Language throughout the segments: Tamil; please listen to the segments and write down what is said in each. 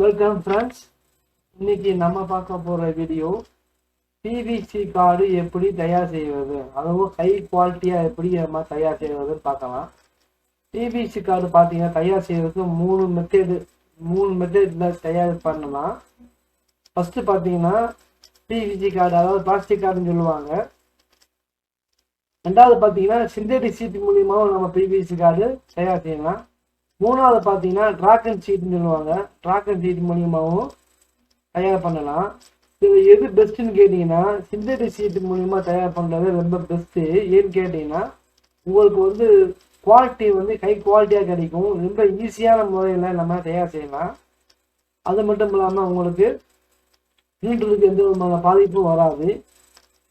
வெல்கம் ஃப்ரெண்ட்ஸ் இன்னைக்கு நம்ம பார்க்க போகிற வீடியோ பிவிசி கார்டு எப்படி தயார் செய்வது? அதுவும் ஹை குவாலிட்டியாக எப்படி நம்ம தயார் செய்வதுன்னு பார்க்கலாம். பிவிசி கார்டு பார்த்தீங்கன்னா தயார் செய்வதற்கு மூணு மெத்தேடு மூணு மெத்தேடில் தயார் பண்ணலாம். ஃபஸ்ட்டு பார்த்தீங்கன்னா பிவிசி கார்டு அதாவது பிளாஸ்டிக் கார்டுன்னு சொல்லுவாங்க. ரெண்டாவது பார்த்தீங்கன்னா சிந்தடிக் சீட் மூலியமாகவும் நம்ம பிவிசி கார்டு தயார் செய்யலாம். மூணாவது பார்த்தீங்கன்னா ட்ராகன் ஷீட்னு சொல்லுவாங்க. ட்ராகன் ஷீட் மூலியமாகவும் தயார் பண்ணலாம். இதில் எது பெஸ்ட்டுன்னு கேட்டிங்கன்னா சிந்தடிக் ஷீட் மூலியமாக தயார் பண்ணுறது ரொம்ப பெஸ்ட்டு ஏன்னு கேட்டிங்கன்னா உங்களுக்கு வந்து குவாலிட்டி வந்து ஹை குவாலிட்டியாக கிடைக்கும். ரொம்ப ஈஸியான முறையில் நம்ம தயார் செய்யலாம். அது மட்டும் இல்லாமல் உங்களுக்கு நீண்டுறதுக்கு எந்த விதமான பாதிப்பும் வராது.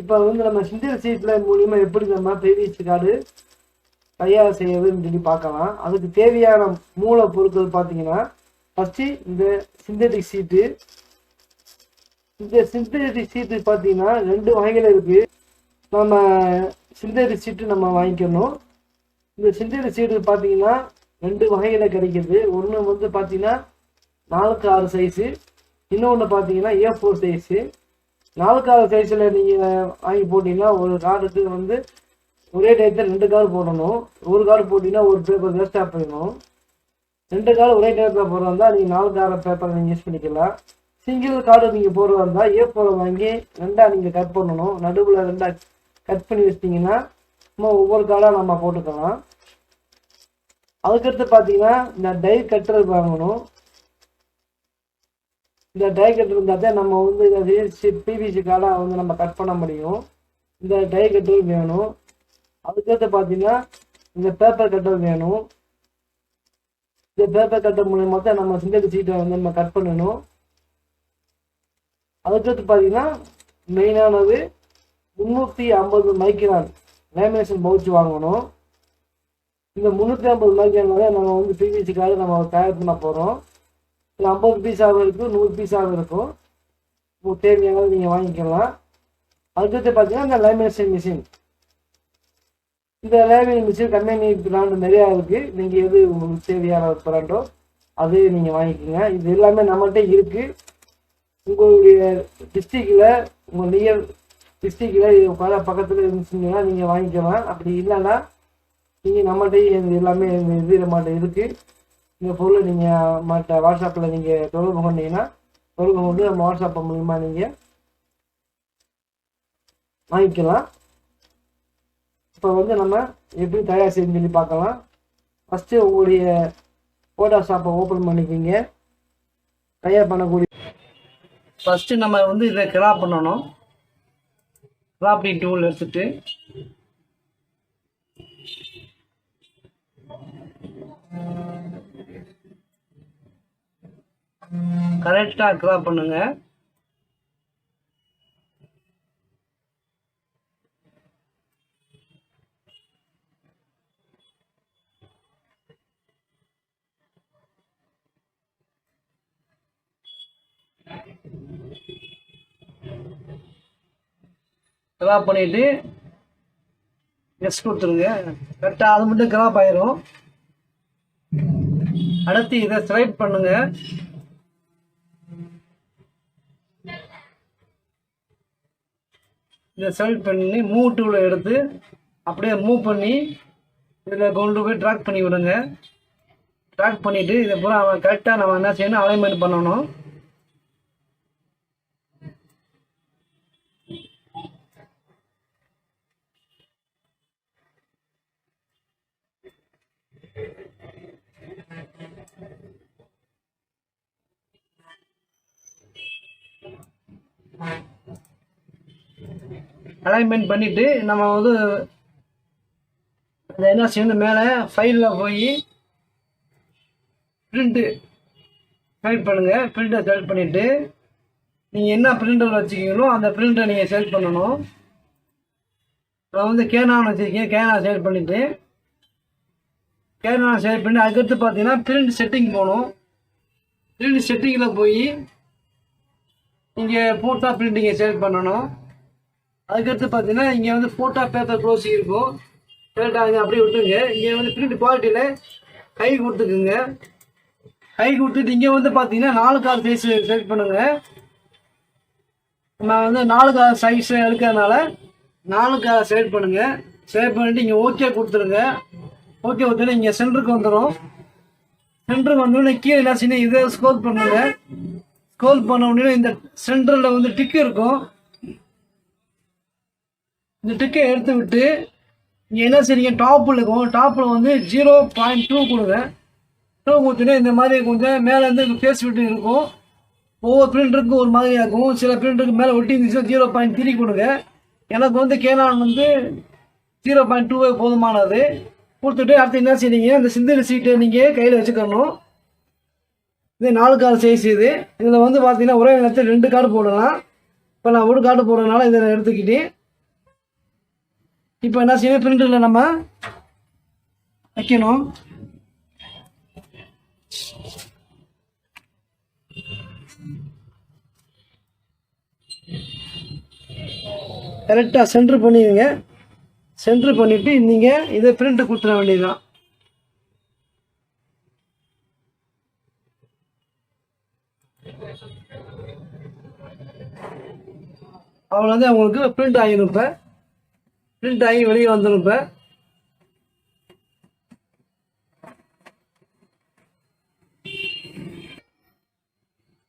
இப்போ வந்து நம்ம சிந்தடிக் சீட்டில் மூலியமாக எப்படி நம்ம பிவிசி கார்டு தயார் செய்யறதுன்னு சொல்லி பார்க்கலாம். அதுக்கு தேவையான மூலப்பொருட்கள் பார்த்தீங்கன்னா ஃபஸ்ட்டு இந்த சிந்தட்டிக் சீட்டு இந்த சிந்தட்டிக் சீட்டு பார்த்தீங்கன்னா ரெண்டு வகைகள் இருக்குது நம்ம சிந்தடிக் சீட்டு நம்ம வாங்கிக்கணும். இந்த சிந்தடிக் சீட்டு பார்த்தீங்கன்னா ரெண்டு வகையில் கிடைக்கிது. ஒன்று வந்து பார்த்தீங்கன்னா நாலுக்கு ஆறு சைஸு இன்னொன்று பார்த்தீங்கன்னா ஏ ஃபோர் சைஸு நாலுக்கு ஆறு சைஸில் நீங்கள் வாங்கி போட்டிங்கன்னா ஒரு கார்டுக்கு வந்து ஒரே டயத்தில் ரெண்டு கார் போடணும். ஒரு கார் போட்டிங்கன்னா ஒரு பேப்பர் வேஸ்ட்டாக போயிடும். ரெண்டு கார் ஒரே டயத்தில் போடுறதா இருந்தால் நீங்கள் நாலு கார பேப்பரை நீங்கள் யூஸ் பண்ணிக்கலாம். சிங்கிள் கார்டு நீங்கள் போடுறதா இருந்தால் ஏ போல வாங்கி ரெண்டாக நீங்கள் கட் பண்ணணும். நடுவில் ரெண்டாக கட் பண்ணி வச்சிட்டிங்கன்னா சும்மா ஒவ்வொரு கார்டாக நம்ம போட்டுக்கலாம். அதுக்கடுத்து பார்த்தீங்கன்னா இந்த டை கட்டர் வாங்கணும். இந்த டை கட்டர் இருந்தால் தான் நம்ம வந்து பிவிசி கார்டாக வந்து நம்ம கட் பண்ண முடியும். இந்த டை கட்டர் வேணும். அதுக்கேற்ற பார்த்தீங்கன்னா இந்த பேப்பர் கட்டர் வேணும். இந்த பேப்பர் கட்டர் மூலயமா தான் நம்ம சிந்தடிக் சீட்டை வந்து நம்ம கட் பண்ணணும். அதுக்கடுத்து பார்த்தீங்கன்னா மெயினானது முந்நூற்றி ஐம்பது மைக்ரான் லேமினேஷன் பவுச் வாங்கணும். இந்த முந்நூற்றி ஐம்பது மைக்ரானால நம்ம வந்து பிவிசிக்காக நம்ம தயார் பண்ண போகிறோம் இது ஐம்பது பீஸாகவும் இருக்கும் நூறு பீஸாகவும் இருக்கும். உங்களுக்கு தேவையானது நீங்கள் வாங்கிக்கலாம். அதுக்கடுத்து பார்த்தீங்கன்னா இந்த லேமினேஷன் மிஷின் இந்த லேமினேஷன் மிஷின் கம்பெனி பிராண்டு நிறையா இருக்குது நீங்கள் எது உங்களுக்கு தேவையான பிராண்டோ அது நீங்கள் வாங்கிக்கோங்க. இது எல்லாமே நம்மகிட்ட இருக்குது உங்களுடைய டிஸ்ட்ரிக்டில் உங்கள் நியர் டிஸ்ட்ரிக்டில் பல பக்கத்தில் இருந்துச்சுன்னா நீங்கள் வாங்கிக்கலாம். அப்படி இல்லைன்னா நீங்கள் நம்மகிட்ட இது எல்லாமே இது நம்மகிட்ட இருக்குது இந்த பொருளை நீங்கள் மற்ற வாட்ஸ்அப்பில் நீங்கள் தொடர்பு கொண்டீங்கன்னா தொடர்பு கொண்டு நம்ம வாட்ஸ்அப் மூலிமா நீங்கள் வாங்கிக்கலாம். இப்போ வந்து நம்ம எப்படி தயார் செய்யணும்னு சொல்லி பார்க்கலாம். ஃபஸ்ட்டு உங்களுடைய ஃபோட்டோஷாப்பை ஓப்பன் பண்ணிக்கிங்க. தயார் பண்ணக்கூடிய ஃபஸ்ட்டு நம்ம வந்து இதை கிராப் பண்ணணும். கிராப்டிங் டூல் எடுத்துட்டு. கரெக்டாக கிராப் பண்ணுங்கள் கிராப் பண்ணிட்டு எஸ் கொடுத்துருங்க. கரெக்டாக அது மட்டும் கிராப் ஆயிரும். அடுத்து இதை ஸ்லைட் பண்ணுங்க. இதை செலக்ட் பண்ணி மூவ் டூவில் எடுத்து அப்படியே மூவ் பண்ணி இதில் கொண்டு போய் ட்ராக் பண்ணி விடுங்க. ட்ராக் பண்ணிவிட்டு இதை பூரா அவன் கரெக்டாக நம்ம என்ன செய்யணும் அலைன்மெண்ட் பண்ணணும். அலைன்மெண்ட் பண்ணிவிட்டு நம்ம வந்து அந்த என்ன செய்யணும் மேலே ஃபைலில் போய் பிரிண்ட்டு செலக்ட் பண்ணுங்கள் பிரிண்ட்டை செலக்ட் பண்ணிவிட்டு நீங்கள் என்ன பிரிண்டர் வச்சுக்கீங்களோ அந்த பிரிண்டரை நீங்கள் செலக்ட் பண்ணணும். நான் வந்து கேனான் வச்சுருக்கேன். கேனா செலக்ட் பண்ணிவிட்டு கேனா செலக்ட் பண்ணி அதுக்கடுத்து பார்த்தீங்கன்னா பிரிண்ட் செட்டிங் போகணும். பிரிண்ட் செட்டிங்கில் போய் இங்கே ஃபோட்டோ பிரிண்டிங்கை செலக்ட் பண்ணணும். அதுக்கடுத்து பார்த்தீங்கன்னா இங்கே வந்து ஃபோட்டோ பேப்பர் க்ளோசிங் இருக்கும். கரெக்டாக அப்படியே விட்டுருங்க. இங்கே வந்து பிரிண்ட் குவாலிட்டியில் கை கொடுத்துக்குங்க. கை கொடுத்துட்டு இங்கே வந்து பார்த்தீங்கன்னா நாலு கால் சைஸ் செலக்ட் பண்ணுங்கள் நான் வந்து நாலு கால் சைஸ் எடுக்கிறதுனால நாலு கால் செலக்ட் பண்ணுங்கள் செலக்ட் பண்ணிட்டு இங்கே ஓகே கொடுத்துருங்க. ஓகே கொடுத்துட்டு இங்கே சென்டருக்கு வந்துடும் சென்டருக்கு வந்தோடனே கீழே என்ன செய்யணும் இதை ஸ்கோல் பண்ணுங்க. ஸ்கோல் பண்ண உடனே இந்த சென்டரில் வந்து டிக்கு இருக்கும். இந்த டிக்கை எடுத்து விட்டு நீங்கள் என்ன செய்றீங்க? டாப்பில் இருக்கும். டாப்பில் வந்து ஜீரோ பாயிண்ட் டூ கொடுங்க. டூ கொடுத்துட்டு இந்த மாதிரி கொஞ்சம் மேலேருந்து ஃபேஸ் விட்டு இருக்கும். ஒவ்வொரு பிரிண்டருக்கும் ஒரு மாதிரி இருக்கும். சில பிரிண்டருக்கு மேலே ஒட்டி இருந்துச்சுன்னா ஜீரோ பாயிண்ட் த்ரீ கொடுங்க. எனக்கு வந்து கேனான் வந்து ஜீரோ பாயிண்ட் டூவே போதுமானது. கொடுத்துட்டு அடுத்து என்ன செய்றீங்க? அந்த சிந்திரி சீட்டை நீங்கள் கையில் வச்சுக்கணும். இது நாலு கார்டு சைஸ் இது. இதில் வந்து பார்த்தீங்கன்னா ஒரே நேரத்தில் ரெண்டு கார்டு போடலாம். இப்போ நான் ஒரு கார்டு போடுறதுனால இதை நான் எடுத்துக்கிட்டேன். இப்போ என்ன செய்யணும் பிரிண்டரில் நம்ம வைக்கணும். கரெக்டாக சென்ட்ரு பண்ணிடுங்க. சென்ட்ரு பண்ணிவிட்டு நீங்கள் இதை பிரிண்ட் கொடுத்துட வேண்டியதுதான். அவ்வளோதான் உங்களுக்கு பிரிண்ட் ஆகிடும் இப்போ. பிரிண்ட் ஆகி வெளியே வந்துடும் இப்போ.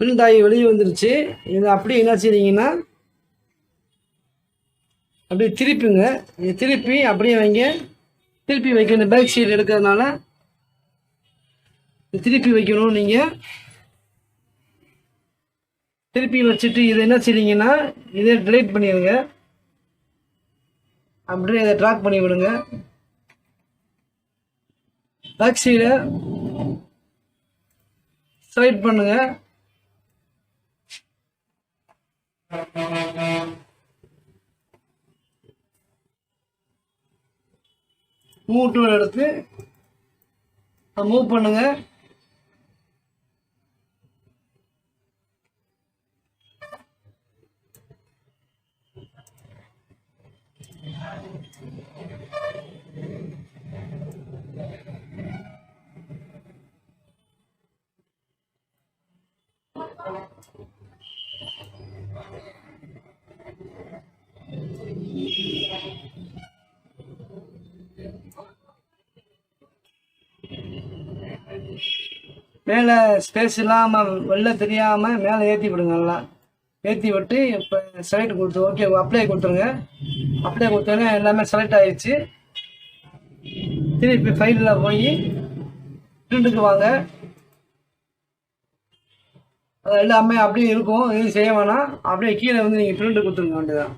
பிரிண்ட் ஆகி வெளியே வந்துருச்சு. இது அப்படியே என்ன செய்றீங்கன்னா அப்படியே திருப்பிங்க. இது திருப்பி அப்படியே வைங்க. திருப்பி வைக்கணும் பேக் சைடு எடுக்கிறதுனால திருப்பி வைக்கணும் நீங்கள் திருப்பி வச்சுட்டு இதை என்ன செய்றீங்கன்னா இதை டிலீட் பண்ணிடுங்க. அப்படியே இதை ட்ராக் பண்ணி விடுங்க. பேக் சைடு ஸ்ட்ரைட் பண்ணுங்க. மூவ் டூல் எடுத்து மூவ் பண்ணுங்க. மேலே ஸ்பேஸ் இல்லாமல் வெளில தெரியாமல் மேலே ஏற்றி விடுங்க நல்லா. ஏற்றி விட்டு இப்போ செலக்ட் கொடுத்து ஓகே அப்ளை கொடுத்துருங்க. அப்ளை கொடுத்தோன்னே எல்லாமே செலக்ட் ஆயிடுச்சு. திருப்பி ஃபைலில் போய் பிரிண்ட்டுக்கு வாங்க. எல்லாமே அப்படியே இருக்கும். எதுவும் செய்ய வேணாம். அப்படியே கீழே வந்து நீங்கள் பிரிண்ட் கொடுத்துருங்க வேண்டியதான்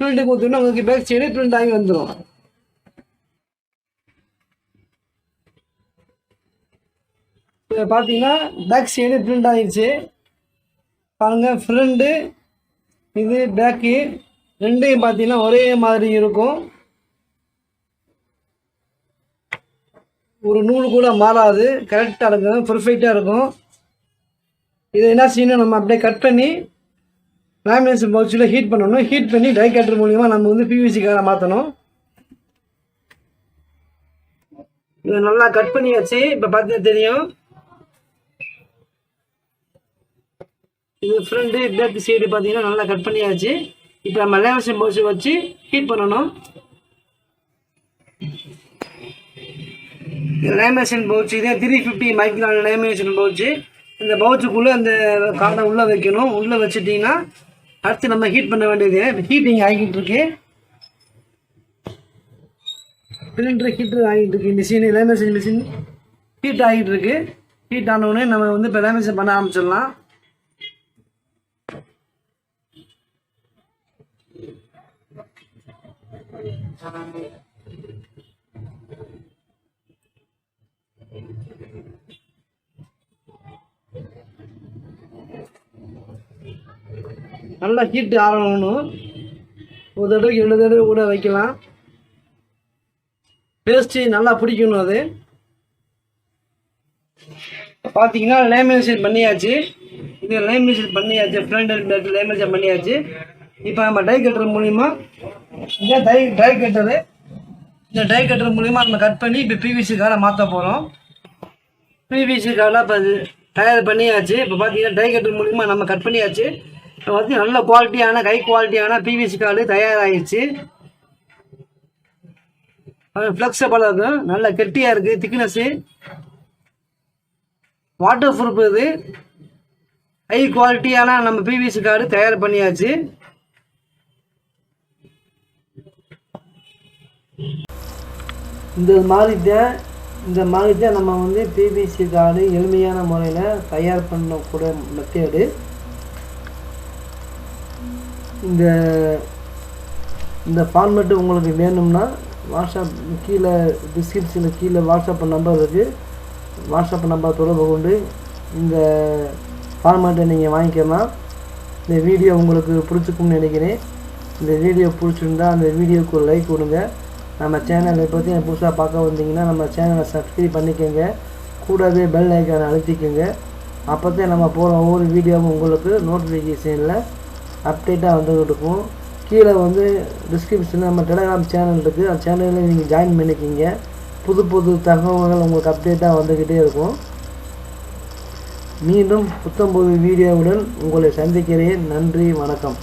பிரிண்ட் கொடுத்துருந்தா உங்களுக்கு பேக் சைடு பிரிண்ட் ஆகி வந்துடும் இப்போ பார்த்தீங்கன்னா பேக் சைடு பிரிண்ட் ஆகிடுச்சு பாருங்கள் ஃப்ரண்ட்டு இது பேக்கு ரெண்டையும் பார்த்தீங்கன்னா ஒரே மாதிரி இருக்கும். ஒரு நூல் கூட மாறாது. கரெக்டாக இருக்கும். பர்ஃபெக்டாக இருக்கும். இதை என்ன செய்யணும்? நம்ம அப்படியே கட் பண்ணி லேமினேஷன் பவுச்சில் ஹீட் பண்ணணும். ஹீட் பண்ணி டை கட்டர் மூலிமா நம்ம வந்து பிவிசிக்காக மாற்றணும் இதை நல்லா கட் பண்ணியாச்சு. இப்போ பார்த்தீங்கன்னா தெரியும். இது ஃப்ரண்ட்டு பேக் சைடு பார்த்தீங்கன்னா நல்லா கட் பண்ணியாச்சு. இப்போ நம்ம லேமினேஷன் பவுச்சு வச்சு ஹீட் பண்ணணும். லேமினேஷன் பவுச் இதே three fifty micron lamination pouch இந்த பவுச்சுக்குள்ளே அந்த கார்டை உள்ளே வைக்கணும். உள்ளே வச்சுட்டிங்கன்னா அடுத்து நம்ம ஹீட் பண்ண வேண்டியது. ஹீட்டிங் ஆகிட்டு இருக்கு. சிலிண்டர் ஹீட்டர் ஆகிட்டு இருக்கு. மிஷின் லேமினேஷன் மிஷின் ஹீட் ஆகிட்டு இருக்கு. ஹீட் ஆனவுடனே நம்ம வந்து இப்போ லேமினேஷன் பண்ண ஆரம்பிச்சிடலாம். நல்லா ஹீட் ஆகணும் ஒரு தடவைக்கு ரெண்டு தடவை கூட வைக்கலாம். பேஸ்ட்டு நல்லா பிடிக்கணும் அது. பார்த்தீங்கன்னா லேமினேஷன் பண்ணியாச்சு. இது லேமினேஷன் பண்ணியாச்சு. ஃப்ரண்ட் அண்ட் பேக் லேமினேஷன் பண்ணியாச்சு. இப்போ நம்ம டை கட்டர் மூலிமா இதான் டை டை கட்டரு இந்த டை கட்டர் மூலிமா நம்ம கட் பண்ணி இப்போ பிவிசி காரை மாற்ற போகிறோம் பிவிசி கார்டெலாம் இப்போ தயார் பண்ணியாச்சு. இப்போ பார்த்தீங்கன்னா டை கட்டர் மூலிமா நம்ம கட் பண்ணியாச்சு. இப்போ வந்து நல்ல குவாலிட்டியான கை குவாலிட்டியான பிவிசி கார்டு தயாராகிடுச்சு ஃப்ளெக்ஸபிளாக இருக்கும். நல்ல கெட்டியாக இருக்குது திக்னஸ்ஸு வாட்டர் ப்ரூஃப் இது. ஹை குவாலிட்டியான நம்ம பிவிசி கார்டு தயார் பண்ணியாச்சு. இந்த மாதிரி தான் இந்த மாதிரி தான் நம்ம வந்து பிபிசி கார்டு எளிமையான முறையில் தயார் பண்ணக்கூடிய மெத்தேடு இந்த இந்த ஃபார்மெட்டு உங்களுக்கு வேணும்னா வாட்ஸ்அப் கீழே டிஸ்கிரிப்ஷனில் கீழே வாட்ஸ்அப் நம்பர் இருக்குது வாட்ஸ்அப் நம்பர் தொடர்பு கொண்டு இந்த ஃபார்மேட்டை நீங்கள் வாங்கிக்கலாம் இந்த வீடியோ உங்களுக்கு பிடிச்சிக்கும்னு நினைக்கிறேன். இந்த வீடியோ பிடிச்சிருந்தா அந்த வீடியோக்கு ஒரு லைக் கொடுங்க. நம்ம சேனலை பற்றி புதுசாக பார்க்க வந்தீங்கன்னா நம்ம சேனலை சப்ஸ்கிரைப் பண்ணிக்கோங்க. கூடவே பெல் ஐக்கானை அழுத்திக்கோங்க. அப்போ தான் நம்ம போகிற ஒவ்வொரு வீடியோவும் உங்களுக்கு நோட்டிஃபிகேஷனில் அப்டேட்டாக வந்துக்கிட்டு இருக்கும் கீழே வந்து டிஸ்கிரிப்ஷனில் நம்ம டெலகிராம் சேனல் இருக்குது அந்த சேனலில் நீங்கள் ஜாயின் பண்ணிக்கிங்க. புது புது தகவல்கள் உங்களுக்கு அப்டேட்டாக வந்துக்கிட்டே இருக்கும். மீண்டும் புத்தம்புது வீடியோவுடன் உங்களை சந்திக்கிறேன். நன்றி வணக்கம்.